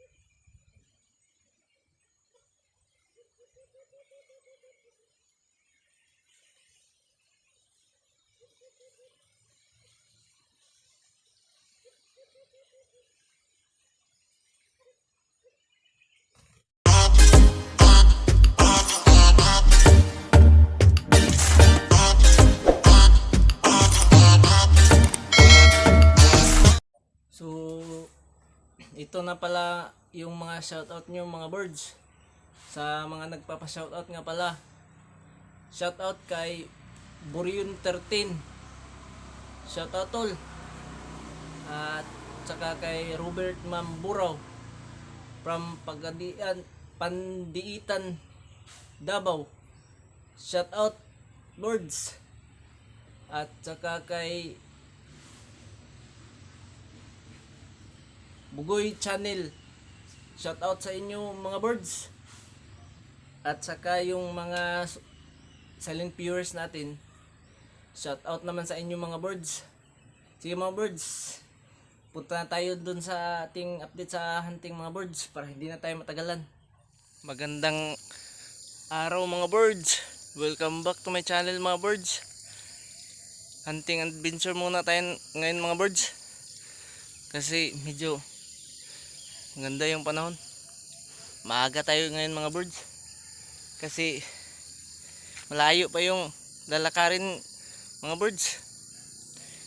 So, ito na pala yung mga shoutout nyo mga birds. Sa mga nagpapa-shoutout nga pala. Shoutout kay Burion13. Shoutout tol. At saka kay Robert Mamburaw from Pagadian, Pandiitan, Davao. Shoutout birds. At saka kay Bugoy Channel. Shout out sa inyo mga birds. At saka yung mga silent viewers natin. Shout out naman sa inyo mga birds. Sige mga birds. Punta na tayo dun sa ating update sa hunting mga birds para hindi na tayo matagalan. Magandang araw mga birds. Welcome back to my channel mga birds. Hunting adventure muna tayo ngayon mga birds. Kasi medyo Maganda yung panahon. Maaga tayo ngayon mga birds. Kasi malayo pa yung lalakarin mga birds.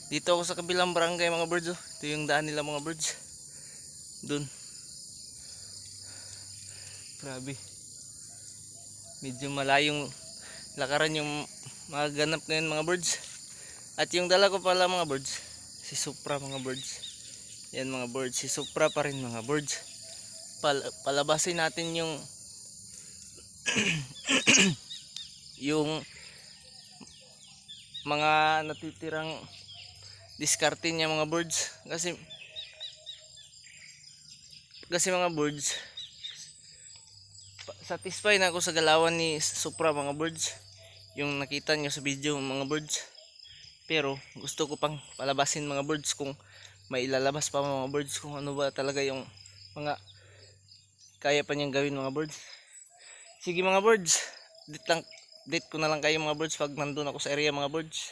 Dito ako sa kabilang barangay mga birds. Oh. Ito yung daan nila mga birds. Dun. Grabe. Medyo malayong lakaran yung magaganap ngayon mga birds. At yung dala ko pala mga birds. Si Supra mga birds. Yan mga birds, si Supra pa rin mga birds. Pal palabasin natin yung yung mga natitirang diskarte niya mga birds kasi kasi mga birds satisfied na ako sa galawan ni Supra mga birds yung nakita nyo sa video mga birds pero gusto ko pang palabasin mga birds kung may ilalabas pa mga birds kung ano ba talaga yung mga kaya pa niyang gawin mga birds sige mga birds date lang date ko na lang kayo mga birds pag nandun ako sa area mga birds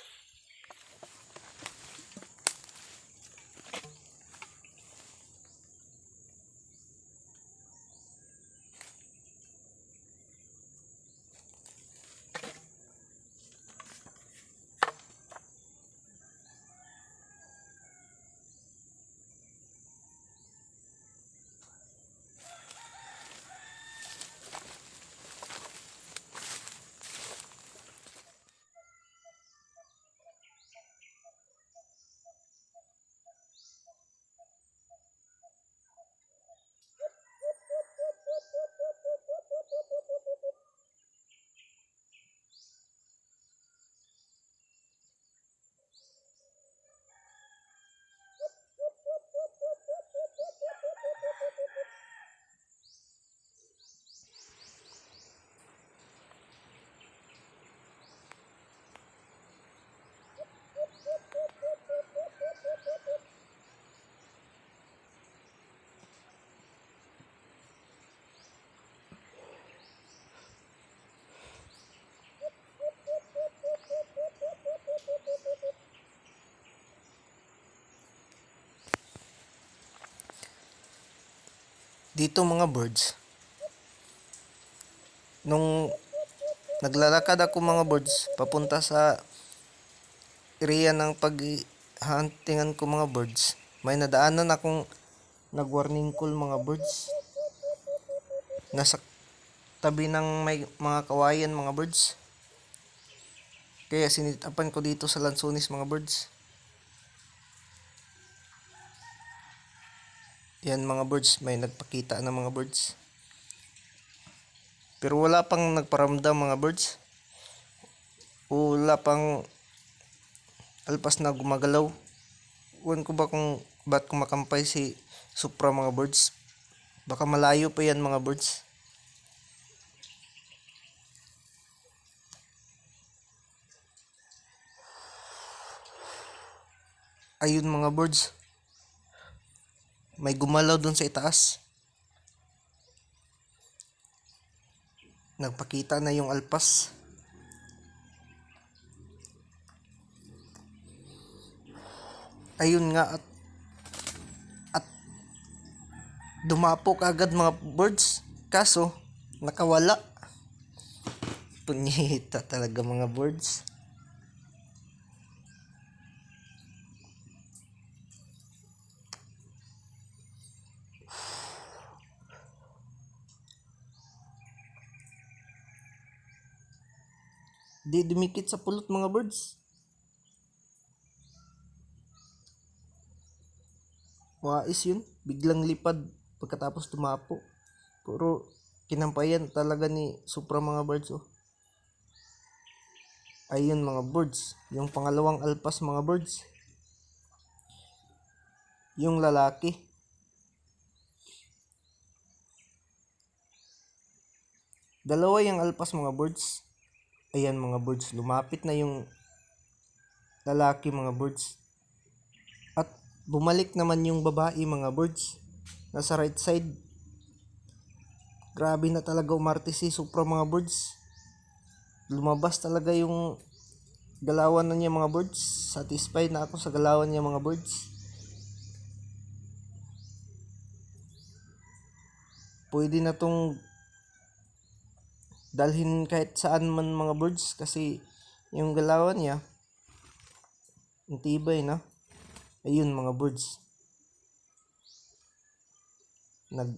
dito mga birds. Nung naglalakad ako mga birds papunta sa area ng paghuntingan ko mga birds may nadaanan akong nag-warning call mga birds. Nasa tabi ng may mga kawayan mga birds. Kaya sinitapan ko dito sa Lansones mga birds Yan mga birds, may nagpakita ng mga birds. Pero wala pang nagparamdam mga birds. Wala pang alpas na gumagalaw. Huwag ko ba kung ba't kumakampay si Supra mga birds. Baka malayo pa yan mga birds. Ayun mga birds may gumalaw dun sa itaas. Nagpakita na yung alpas. Ayun nga at at dumapo agad mga birds. Kaso, nakawala. Punyita talaga mga birds. Di dumikit sa pulot mga birds. Wais yun. Biglang lipad pagkatapos tumapo. Puro kinampayan talaga ni Supra mga birds oh. Ayun mga birds. Yung pangalawang alpas mga birds. Yung lalaki. Dalawa yung alpas mga birds. Ayan mga birds. Lumapit na yung lalaki mga birds. At bumalik naman yung babae mga birds. Nasa right side. Grabe na talaga umarte si Supra mga birds. Lumabas talaga yung galawan na niya mga birds. Satisfied na ako sa galawan niya mga birds. Pwede na tong dalhin kahit saan man mga birds kasi yung galawan niya ang tibay na ayun mga birds. Nag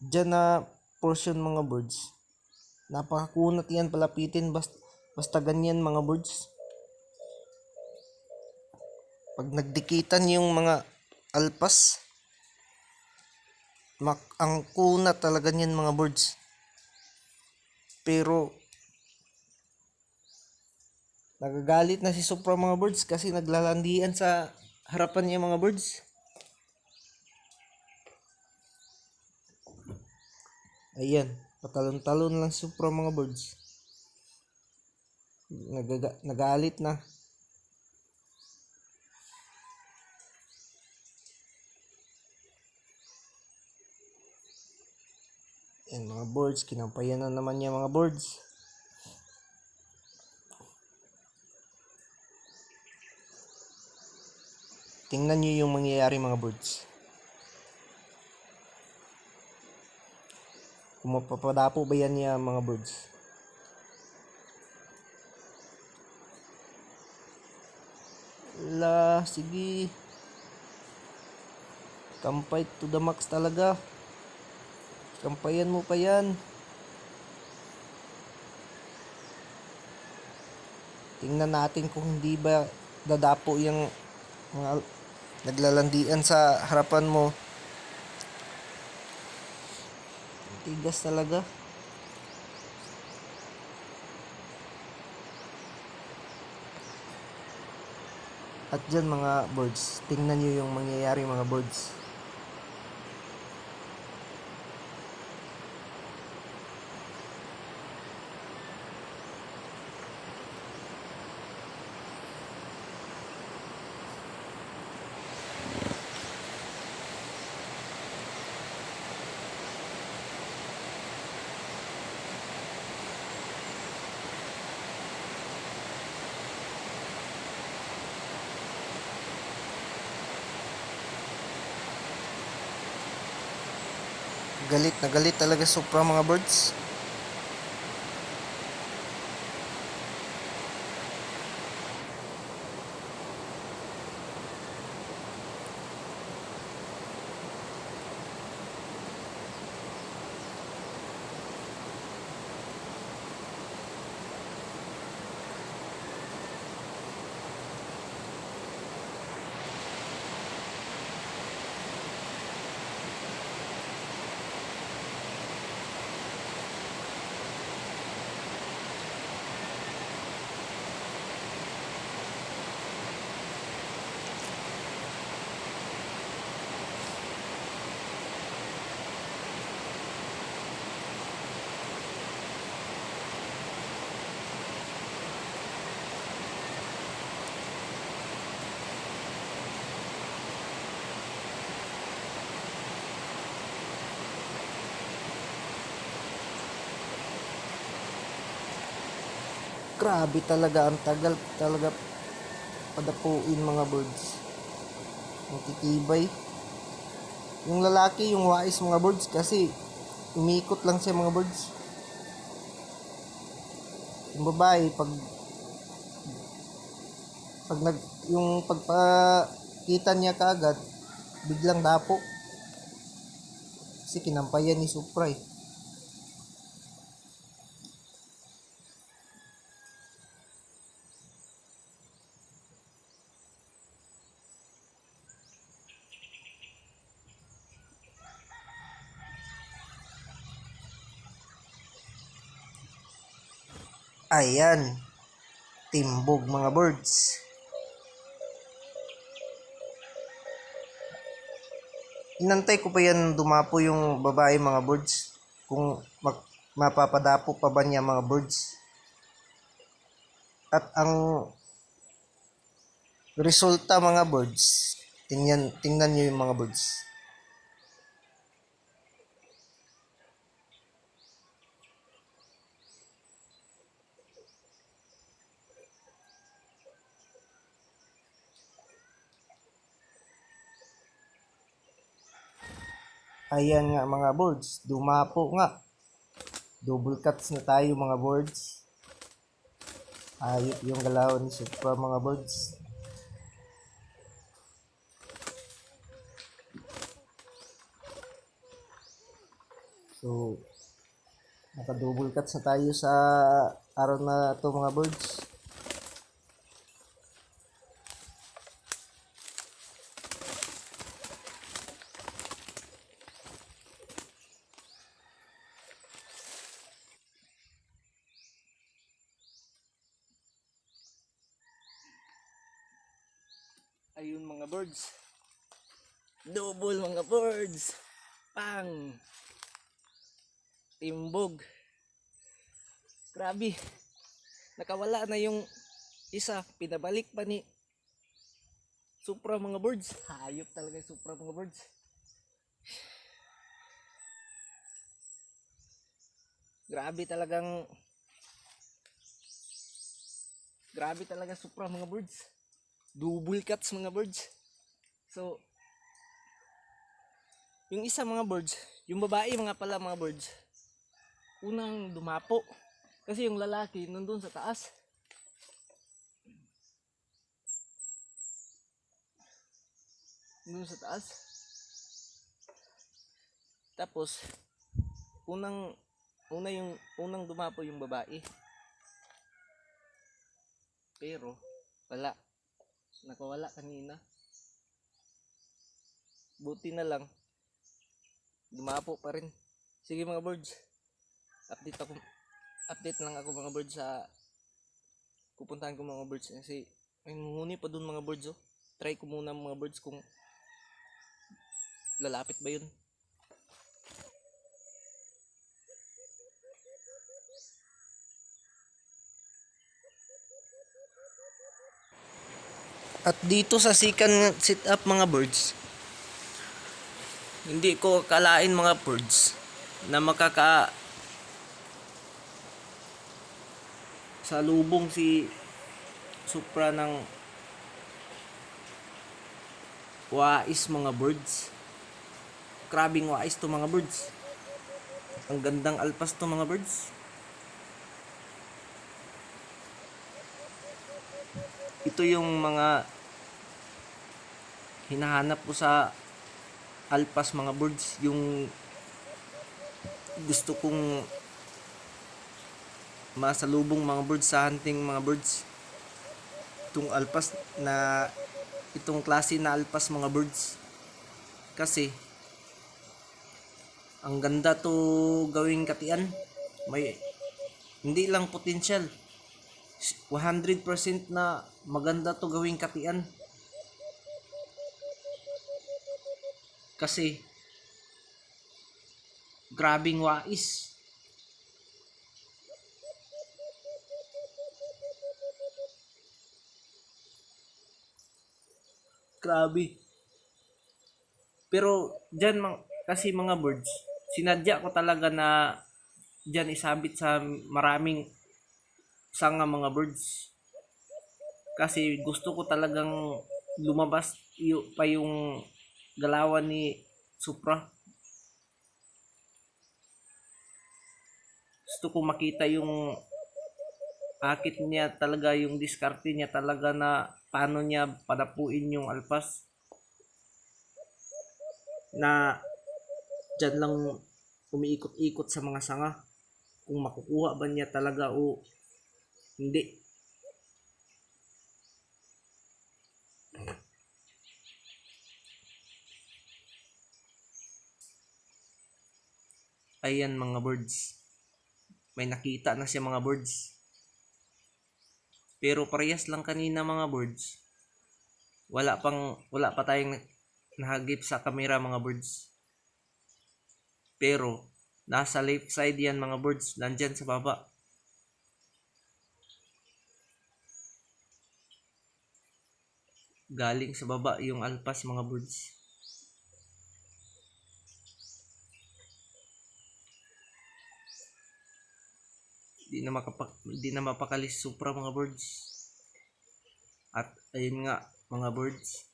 dyan na portion mga birds. Napakakunat yan palapitin basta, basta ganyan mga birds. Pag nagdikitan yung mga alpas mak ang kunat talaga niyan mga birds pero nagagalit na si Supra mga birds kasi naglalandian sa harapan niya mga birds. Ayan, patalon-talon lang Supra mga birds. Nagaga nagalit na. Yan mga birds, kinampayan na naman niya mga birds. Tingnan niyo yung mangyayari mga birds. Kung mapapadapo ba yan niya mga birds? La, sige. Kampay to the max talaga. Kampayan mo pa yan. Tingnan natin kung hindi ba dadapo yung mga naglalandian sa harapan mo. Tigas talaga. At dyan mga birds, tingnan nyo yung mangyayari mga birds. Galit na galit talaga Supra mga birds. Grabe talaga, ang tagal talaga padapuin mga birds. Ang titibay. Yung lalaki, yung wais mga birds kasi umikot lang siya mga birds. Yung babae, pag pag nag yung pagpakita niya kaagad, biglang dapo. Kasi kinampayan ni Supra eh. Ayan. Timbog mga birds. Inantay ko pa yan dumapo yung babae mga birds. Kung mapapadapo pa ba niya mga birds. At ang resulta mga birds, tingnan, tingnan nyo yung mga birds. Ayan nga mga birds, dumapo nga. Double cuts na tayo mga birds. Ayop yung galaw ni Supra mga birds. So, naka-double cuts na tayo sa araw na to mga birds. Ayun mga birds. Double mga birds. Pang. Timbog. Grabe. Nakawala na yung isa. Pinabalik pa ni Supra mga birds. Hayop talaga yung Supra mga birds. Grabe talagang Grabe talaga Supra mga birds double cuts mga birds. So, yung isa mga birds, yung babae mga pala mga birds, unang dumapo. Kasi yung lalaki nandun sa taas. Nandun sa taas. Tapos, unang, una yung, unang dumapo yung babae. Pero, wala nakawala kanina. Buti na lang. Dumapo pa rin. Sige mga birds. Update ako. Update lang ako mga birds sa pupuntahan ko mga birds. Kasi may muhuni pa dun mga birds oh. Try ko muna mga birds kung lalapit ba yun At dito sa second sit up mga birds, hindi ko kalain mga birds na makaka sa lubong si Supra ng wais mga birds. Krabing wais to mga birds. Ang gandang alpas to mga birds. Ito yung mga hinahanap ko sa alpas mga birds yung gusto kong masalubong mga birds sa hunting mga birds. Itong alpas na itong klase na alpas mga birds. Kasi ang ganda to gawing katian. May hindi lang potential 100% na maganda to gawing katian. Kasi grabing wais. Grabe. Pero dyan kasi mga birds sinadya ko talaga na dyan isabit sa maraming sanga mga birds. Kasi gusto ko talagang lumabas yu, pa yung galawan ni Supra. Gusto ko makita yung akit niya talaga, yung diskarte niya talaga na paano niya padapuin yung alpas. Na dyan lang umiikot-ikot sa mga sanga. Kung makukuha ba niya talaga o hindi. Ayan mga birds. May nakita na siya mga birds. Pero parehas lang kanina mga birds. Wala pang wala pa tayong nahagip sa kamera mga birds. Pero nasa left side yan mga birds, nandyan sa baba. Galing sa baba yung alpas mga birds. Di na makapak di na mapakalis supra mga birds. At ayun nga mga birds.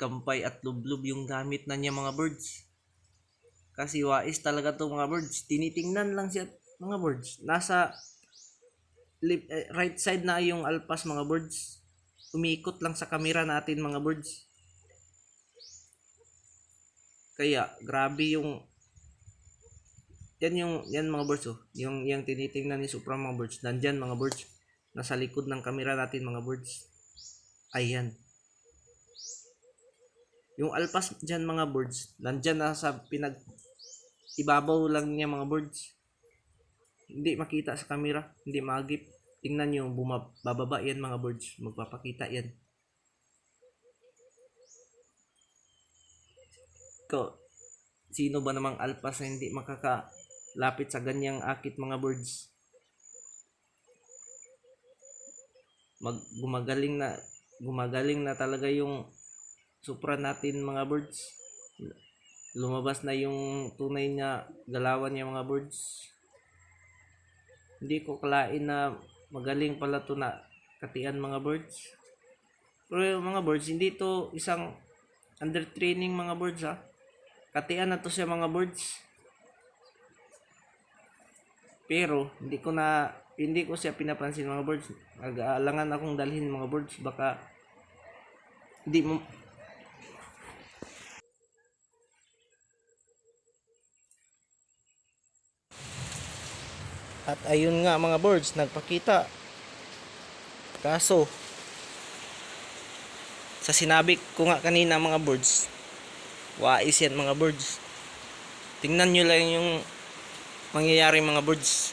Kampay at lublub yung gamit na niya mga birds. Kasi wais talaga to mga birds. Tinitingnan lang siya mga birds. Nasa left, eh, right side na yung alpas mga birds. Umiikot lang sa camera natin mga birds. Kaya grabe yung yan yung yan mga birds oh. Yung yung tinitingnan ni Supra mga birds. Nandyan mga birds. Nasa likod ng camera natin mga birds. Ayan. Yung alpas dyan mga birds. Nandyan na sa pinag ibabaw lang niya mga birds. Hindi makita sa camera. Hindi magip. Tingnan nyo, bumababa yan mga birds. Magpapakita yan. Ko, sino ba namang alpas na hindi makakalapit sa ganyang akit mga birds? Mag, gumagaling na gumagaling na talaga yung supra natin mga birds. Lumabas na yung tunay na galawan niya mga birds. Hindi ko kalain na magaling pala to na katian mga birds. Pero yung mga birds, hindi to isang under training mga birds ha. Katian na to siya mga birds. Pero hindi ko na hindi ko siya pinapansin mga birds. Nag-aalangan akong dalhin mga birds baka hindi mo At ayun nga mga birds, nagpakita. Kaso, sa sinabi ko nga kanina mga birds, wais yan mga birds. Tingnan nyo lang yung mangyayari mga birds.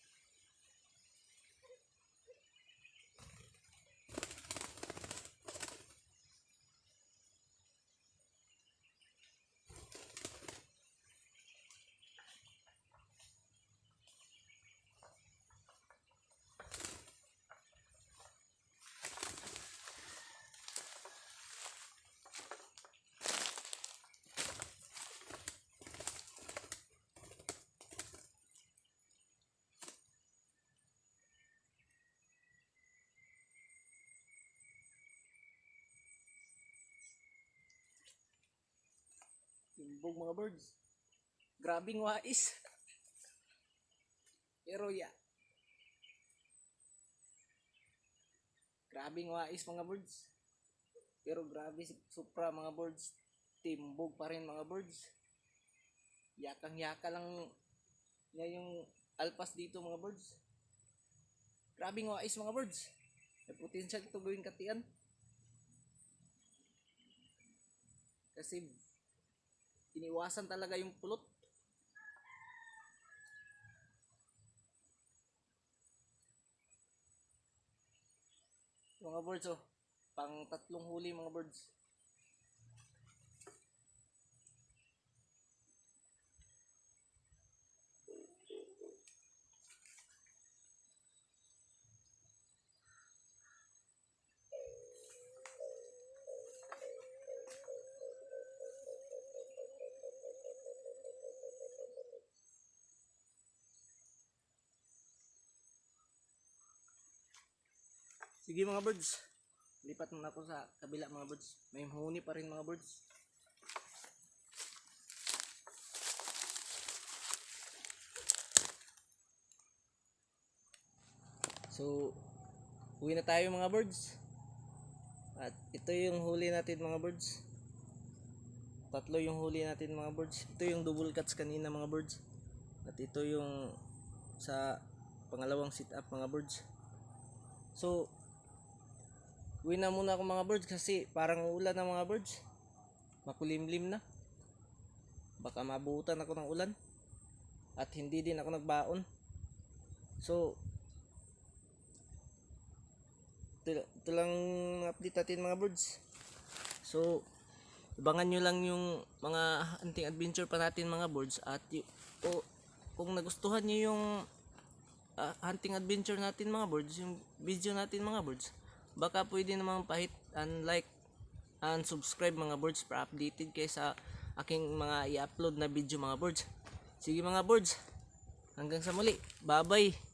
itlog mga birds. Grabing wais. Pero ya. Yeah. Grabing wais mga birds. Pero grabe si Supra mga birds. Timbog pa rin mga birds. Yakang-yaka lang niya yung alpas dito mga birds. Grabing wais mga birds. May potential ito gawing katian. Kasi iniwasan talaga yung pulot. Mga birds oh. Pang tatlong huli mga birds. Sige mga birds. Lipat muna ako sa kabila mga birds. May huni pa rin mga birds. So, uwi na tayo mga birds. At ito yung huli natin mga birds. Tatlo yung huli natin mga birds. Ito yung double cuts kanina mga birds. At ito yung sa pangalawang sit up mga birds. So, uwi na muna ako mga birds kasi parang ulan na mga birds. Makulimlim na. Baka mabutan ako ng ulan. At hindi din ako nagbaon. So, ito, ito lang update natin mga birds. So, abangan nyo lang yung mga hunting adventure pa natin mga birds. At o, kung nagustuhan nyo yung ah, hunting adventure natin mga birds, yung video natin mga birds, baka pwede namang pahit and like and subscribe mga birds para updated kayo sa aking mga i-upload na video mga birds. Sige mga birds, hanggang sa muli. Bye bye.